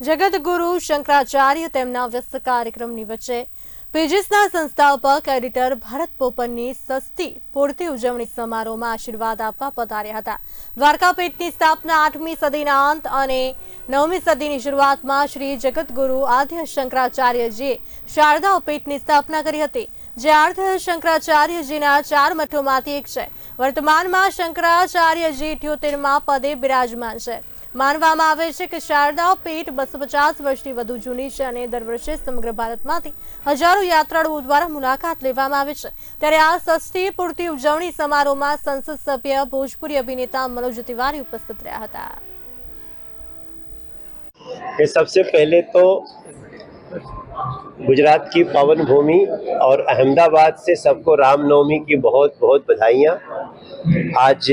જગતગુરુ શંકરાચાર્ય તેમના વ્યસ્ત કાર્યક્રમની વચ્ચે પેજીસના સંસ્થાપક એડિટર ભરત પોપનની સસ્તી પૂરતી ઉજવણી સમારોહમાં આશીર્વાદ આપવા પધાર્યા હતા. દ્વારકાપીઠની સ્થાપના આઠમી સદીના અંત અને નવમી સદીની શરૂઆતમાં શ્રી જગતગુરુ આદ્ય શંકરાચાર્યજીએ શારદા પીઠની સ્થાપના કરી હતી. જે આર્થ શંકરાચાર્યજીના ચાર મઠોમાંથી એક છે વર્તમાનમાં શંકરાચાર્યજી ઇઠ્યોતેરમાં પદે બિરાજમાન છે માનવામાં આવે છે કે શારદા પીઠ બસો પચાસ વર્ષથી વધુ જૂની છે અને દર વર્ષે સમગ્ર ભારતમાંથી હજારો યાત્રાળુઓ દ્વારા મુલાકાત લેવામાં આવે છે ત્યારે આ સસ્તી પૂરતી ઉજવણી સમારોહમાં સંસદ સભ્ય ભોજપુરી અભિનેતા મનોજ તિવારી ઉપસ્થિત રહ્યા હતા ये सबसे पहले तो गुजरात की पावन भूमि और अहमदाबाद से सबको रामनवमी की बहुत बहुत बधाइयाँ। आज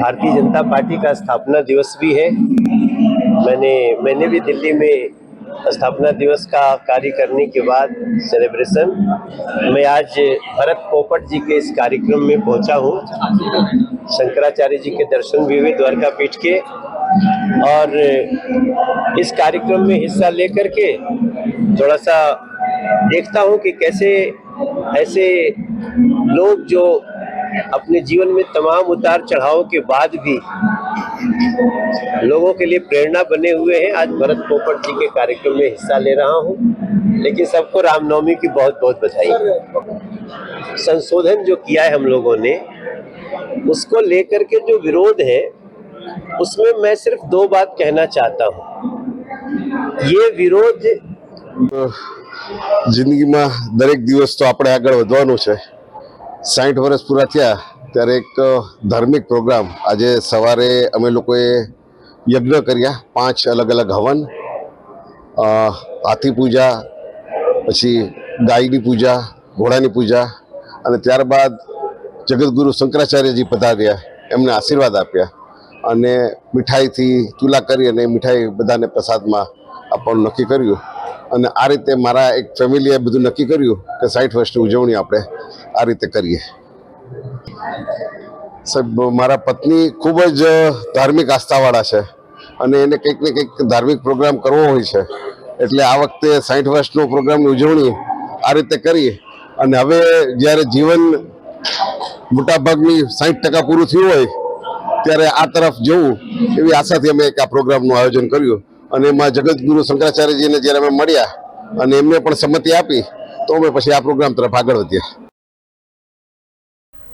भारतीय जनता पार्टी का स्थापना दिवस भी है। मैंने मैंने भी दिल्ली में स्थापना दिवस का कार्य करने के बाद सेलिब्रेशन मैं आज भरत पोपट जी के इस कार्यक्रम में पहुँचा हूँ। शंकराचार्य जी के दर्शन भी हुए द्वारका पीठ के। और इस कार्यक्रम में हिस्सा लेकर के थोड़ा सा देखता हूँ कि कैसे ऐसे लोग जो अपने जीवन में तमाम उतार चढ़ाव के बाद भी लोगों के लिए प्रेरणा बने हुए हैं। आज भरत पोपट जी के कार्यक्रम में हिस्सा ले रहा हूँ। लेकिन सबको रामनवमी की बहुत बहुत बधाई। संशोधन जो किया है हम लोगों ने, उसको लेकर के जो विरोध है, उसमें मैं सिर्फ़ दो बात कहना चाहता हूँ। ये विरोध જિંદગીમાં દરેક દિવસ તો આપણે આગળ વધવાનું છે. સાઠ વર્ષ પૂરા થયા, ત્યારે એક ધાર્મિક પ્રોગ્રામ આજે સવારે અમે લોકોએ યજ્ઞ કર્યા, પાંચ અલગ અલગ હવન હાથી પૂજા, પછી ગાયની પૂજા, ઘોડાની પૂજા અને ત્યારબાદ જગતગુરુ શંકરાચાર્યજી પધાર્યા, એમને આશીર્વાદ આપ્યા અને મીઠાઈથી તુલા કરી અને મીઠાઈ બધાને પ્રસાદમાં આપવાનું નક્કી કર્યું. અને આ રીતે મારા એક ફેમિલીએ બધું નક્કી કર્યું કે સાઠ વર્ષની ઉજવણી આપણે આ રીતે કરીએ. સાહેબ, મારા પત્ની ખૂબ જ ધાર્મિક આસ્થાવાળા છે અને એને કંઈક ને કંઈક ધાર્મિક પ્રોગ્રામ કરવો હોય છે. એટલે આ વખતે સાઠ વર્ષનો પ્રોગ્રામની ઉજવણી આ રીતે કરી અને હવે જ્યારે જીવન મોટાભાગની સાઠ ટકા પૂરું થયું હોય ત્યારે આ તરફ જવું એવી આશાથી અમે એક આ પ્રોગ્રામનું આયોજન કર્યું. અને એમાં જગતગુરુ શંકરાચાર્યજીને જ્યારે અમે મળ્યા અને એમને પણ સંમતિ આપી, તો અમે પછી આ પ્રોગ્રામ તરફ આગળ વધ્યા.